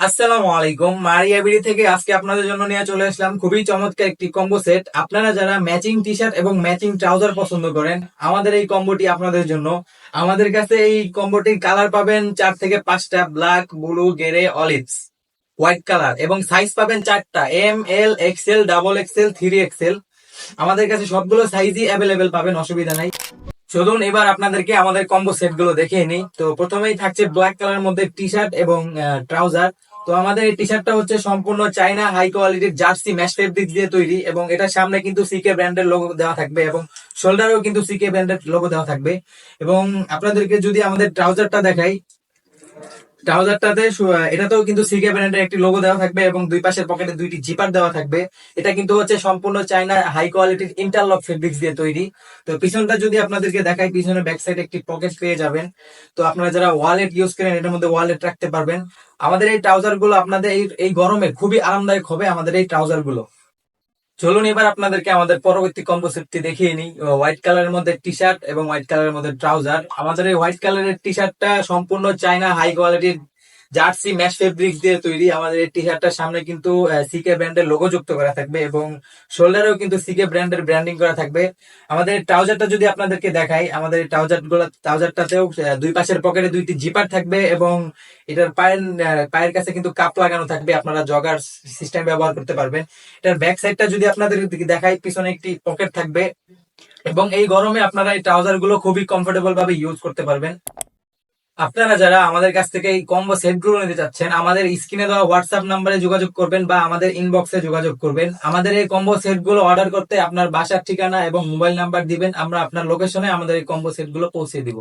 আসসালামু আলাইকুম। মারিয়া বিড়ি থেকে আজকে আপনাদের জন্য নিয়ে চলে আসলাম খুবই চমৎকার একটি কম্বো সেট। আপনারা যারা ম্যাচিং টি শার্ট এবং ম্যাচিং ট্রাউজার পছন্দ করেন, আমাদের এই কম্বোটি আপনাদের জন্য। আমাদের কাছে এই কম্বোটির কালার পাবেন চার থেকে পাঁচটা, black, blue, grey, olives. White colour এবং সাইজ পাবেন চারটা। M, L XL double XL three XL আমাদের কাছে সবগুলো সাইজই অ্যাভেলেবেল পাবেন, অসুবিধা নাই। চলুন এবার আপনাদেরকে আমাদের কম্বো সেটগুলো দেখিয়ে নিই। তো প্রথমেই থাকছে ব্ল্যাক কালার মধ্যে টি শার্ট এবং ট্রাউজার। তো আমাদের এই টি শার্টটা হচ্ছে সম্পূর্ণ চাইনা হাই কোয়ালিটির জার্সি ম্যাশ ফেব্রিক দিয়ে তৈরি এবং এটার সামনে কিন্তু সিকে ব্র্যান্ডের লোগো দেওয়া থাকবে এবং শোল্ডারেও কিন্তু সিকে ব্র্যান্ডের লোগো দেওয়া থাকবে। এবং আপনাদেরকে যদি আমাদের ট্রাউজারটা দেখাই ট্রাউজারটাতে এটাতেও কিন্তু সিকে ব্র্যান্ডের একটি লোগো দেওয়া থাকবে এবং দুই পাশের পকেটে দুইটি জিপার দেওয়া থাকবে। এটা কিন্তু হচ্ছে সম্পূর্ণ চাইনা হাই কোয়ালিটির ইন্টারলক ফেব্রিক্স দিয়ে তৈরি। তো পিছনটা যদি আপনাদেরকে দেখাই পিছনে ব্যাক সাইড একটি পকেট পেয়ে যাবেন। তো আপনারা যারা ওয়ালেট ইউজ করেন, এটার মধ্যে ওয়ালেট রাখতে পারবেন। আমাদের এই ট্রাউজারগুলো আপনাদের এই গরমে খুবই আরামদায়ক হবে আমাদের এই ট্রাউজারগুলো চলুন এবার আপনাদেরকে আমাদের পরবর্তী কম্বো সেটটি দেখিয়ে নিই। হোয়াইট কালারের মধ্যে টি শার্ট এবং হোয়াইট কালারের মধ্যে ট্রাউজার আমাদের এই হোয়াইট কালারের টি শার্টটা সম্পূর্ণ চাইনা হাই কোয়ালিটির জার্সি ম্যাশ ফেব্রিক্স দিয়ে তৈরি আমাদের টি শার্টটার সামনে কিন্তু সিকে ব্র্যান্ডের লোগো যুক্ত করা থাকবে এবং শোল্ডারেও কিন্তু সিকে ব্র্যান্ডের ব্র্যান্ডিং করা থাকবে। আমাদের ট্রাউজারটা যদি আপনাদেরকে দেখাই, আমাদের ট্রাউজারগুলো ট্রাউজারটাতেও দুই পাশের পকেটে দুইটি জিপার থাকবে এবং এটার পায়ের পায়ের কাছে কিন্তু কাপ লাগানো থাকবে, আপনারা জগার সিস্টেম ব্যবহার করতে পারবেন। এটার ব্যাক সাইডটা যদি আপনাদের দেখাই, পিছনে একটি পকেট থাকবে এবং এই গরমে আপনারা এই ট্রাউজারগুলো খুবই কমফোর্টেবল ভাবে ইউজ করতে পারবেন। আপনারা যারা আমাদের কাছ থেকে এই কম্বো সেটগুলো নিতে চাচ্ছেন, আমাদের স্ক্রিনে দেওয়া হোয়াটসঅ্যাপ নাম্বারে যোগাযোগ করবেন বা আমাদের ইনবক্সে যোগাযোগ করবেন। আমাদের এই কম্বো সেটগুলো অর্ডার করতে আপনার বাসার ঠিকানা এবং মোবাইল নাম্বার দিবেন, আমরা আপনার লোকেশনে আমাদের এই কম্বো সেটগুলো পৌঁছে দিব।